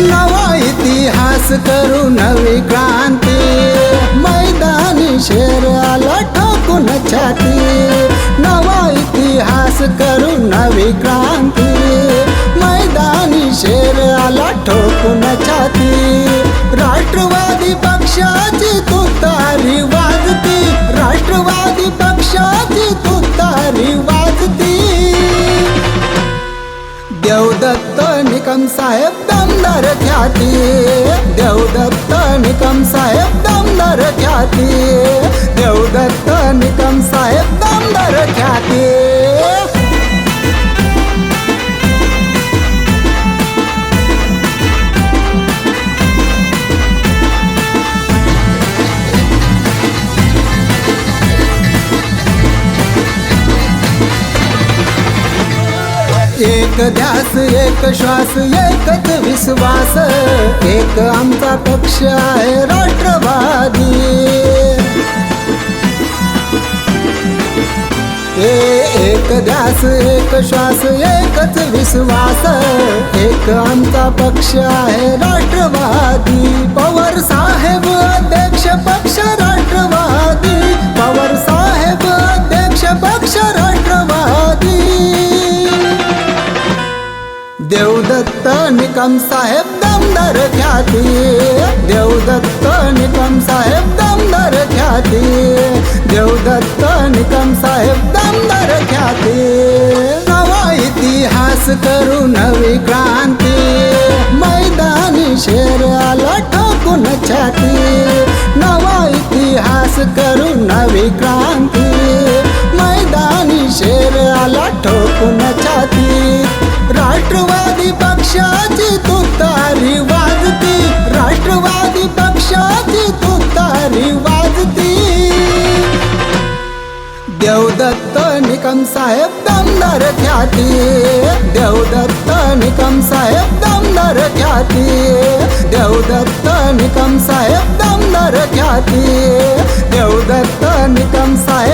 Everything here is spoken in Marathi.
नवा इतिहास करू नवी क्रांती. मैदानी शेर आला ठोकून छाती. नवा इतिहास करू नवी क्रांती. मैदानी शेर आला ठोकून छाती. राष्ट्रवादी पक्षाची तुतारी वा निकम साहेब दमदार ख्याती. देवदत्त निकम साहेब दमदार ख्याती. एक ध्यास एक श्वास एकच विश्वास. एक आमचा पक्ष आहे राष्ट्रवादी. ए एक ध्यास एक श्वास एकच विश्वास. एक आमचा पक्ष आहे राष्ट्रवादी. निकम साहेब दमदार ख्याती. देवदत्त निकम साहेब दमदार ख्याती. देवदत्त निकम साहेब दमदार ख्याती. नवा इतिहास करू नवी क्रांती. मैदानी शेर आला ठोकून छाती. नवा इतिहास करू नवी क्रांती. मैदानी शेर आला ठोकून छाती. देवदत्त निकम साहेब दमदार ख्याती. देवदत्त निकम साहेब दमदार ख्याती. देवदत्त निकम साहेब दमदार ख्याती. देवदत्त निकम साहेब